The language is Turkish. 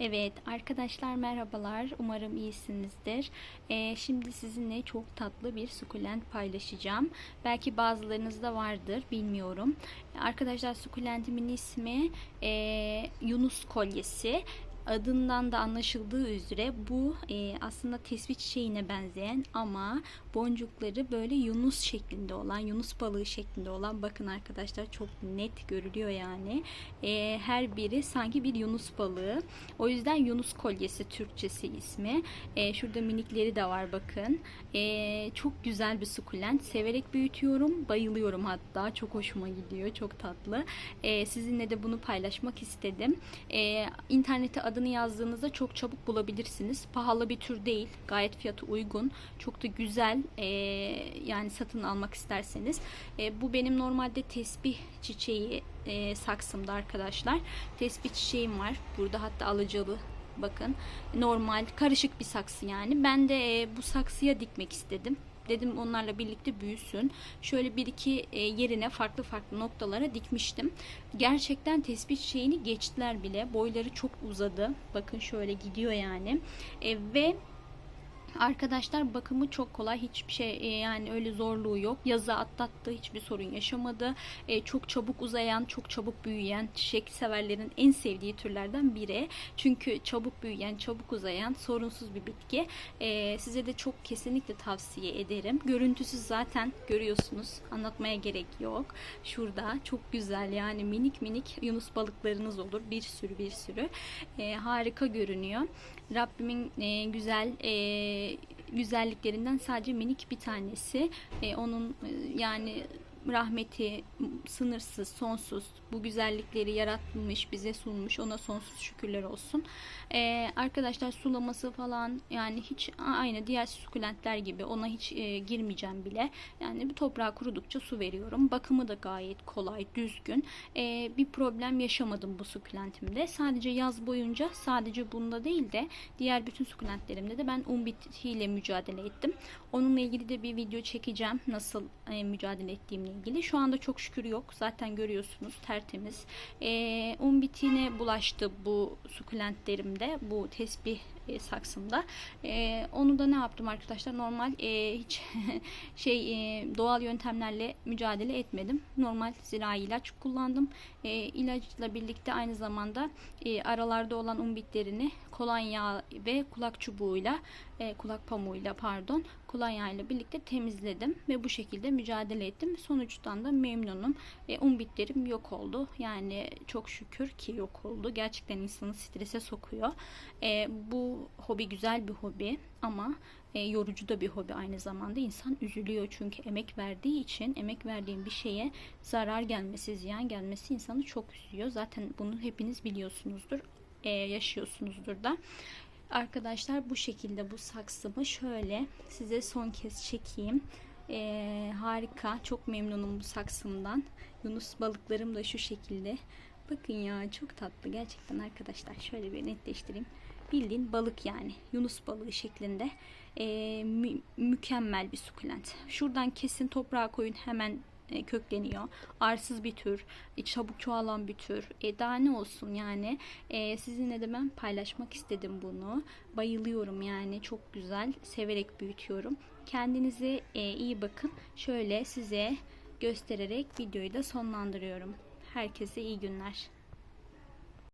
Evet arkadaşlar merhabalar. Umarım iyisinizdir. Ee, şimdi sizinle çok tatlı bir sukulent paylaşacağım. Belki bazılarınızda vardır bilmiyorum. Arkadaşlar sukulentimin ismi e, Yunus kolyesi. Adından da anlaşıldığı üzere bu e, aslında tespih çiçeğine benzeyen ama boncukları böyle yunus şeklinde olan, yunus balığı şeklinde olan bakın arkadaşlar çok net görülüyor yani. E, her biri sanki bir yunus balığı. O yüzden yunus kolyesi Türkçesi ismi. E, şurada minikleri de var bakın. E, çok güzel bir sukulent. Severek büyütüyorum. Bayılıyorum hatta. Çok hoşuma gidiyor. Çok tatlı. E, sizinle de bunu paylaşmak istedim. E, internete adını yazdığınızda çok çabuk bulabilirsiniz. Pahalı bir tür değil. Gayet fiyatı uygun. Çok da güzel. E, yani satın almak isterseniz. E, bu benim normalde tesbih çiçeği e, saksımda arkadaşlar. Tesbih çiçeğim var. Burada hatta alıcılı bakın. Normal karışık bir saksı yani. Ben de e, bu saksıya dikmek istedim. Dedim onlarla birlikte büyüsün. Şöyle bir iki e, yerine farklı farklı noktalara dikmiştim. Gerçekten tespih çiçeğini geçtiler bile. Boyları çok uzadı. Bakın şöyle gidiyor yani. E, ve Arkadaşlar bakımı çok kolay. Hiçbir şey e, yani öyle zorluğu yok. Yazı atlattı. Hiçbir sorun yaşamadı. E, çok çabuk uzayan, çok çabuk büyüyen çiçek severlerin en sevdiği türlerden biri. Çünkü çabuk büyüyen, çabuk uzayan sorunsuz bir bitki. E, size de çok kesinlikle tavsiye ederim. Görüntüsü zaten görüyorsunuz. Anlatmaya gerek yok. Şurada çok güzel yani minik minik yunus balıklarınız olur. Bir sürü bir sürü. E, harika görünüyor. Rabbimin e, güzel e, güzelliklerinden sadece minik bir tanesi. E, onun e, yani rahmeti sınırsız, sonsuz. Bu güzellikleri yaratmış, bize sunmuş. Ona sonsuz şükürler olsun. Ee, arkadaşlar sulaması falan yani hiç aynı diğer sukulentler gibi ona hiç e, girmeyeceğim bile. Yani bir toprağa kurudukça su veriyorum. Bakımı da gayet kolay, düzgün. Ee, bir problem yaşamadım bu sukulentimde. Sadece yaz boyunca sadece bunda değil de diğer bütün sukulentlerimde de ben un bitiyle mücadele ettim. Onunla ilgili de bir video çekeceğim. Nasıl e, mücadele ettiğimle ilgili. Şu anda çok şükür yok. Zaten görüyorsunuz tertemiz. E, un bitine bulaştı bu sukulentlerimde. Bu tesbih e, saksımda. E, onu da ne yaptım arkadaşlar? Normal e, hiç şey e, doğal yöntemlerle mücadele etmedim. Normal zirai ilaç kullandım. E, ilaçla birlikte aynı zamanda e, aralarda olan un bitlerini kolonya ve kulak çubuğuyla e, kulak pamuğuyla pardon kolonya ile birlikte temizledim ve bu şekilde mücadele ettim. Sonuçtan da memnunum. E, un yok oldu. Yani çok şükür ki yok oldu. Gerçekten insanı strese sokuyor. E, bu hobi güzel bir hobi ama e, yorucu da bir hobi aynı zamanda. İnsan üzülüyor çünkü emek verdiği için emek verdiğim bir şeye zarar gelmesi, ziyan gelmesi insanı çok üzüyor. Zaten bunu hepiniz biliyorsunuzdur, e, yaşıyorsunuzdur da. Arkadaşlar bu şekilde bu saksımı şöyle size son kez çekeyim. Ee, harika. Çok memnunum bu saksımdan. Yunus balıklarım da şu şekilde. Bakın ya çok tatlı gerçekten arkadaşlar. Şöyle bir netleştireyim. Bildiğin balık yani. Yunus balığı şeklinde. Ee, mü- mükemmel bir sukulent. Şuradan kesin toprağa koyun hemen e, kökleniyor. Arsız bir tür, e, çabuk çoğalan bir tür. E, daha ne olsun yani. E, sizinle de ben paylaşmak istedim bunu. Bayılıyorum yani çok güzel. Severek büyütüyorum. Kendinize e, iyi bakın. Şöyle size göstererek videoyu da sonlandırıyorum. Herkese iyi günler.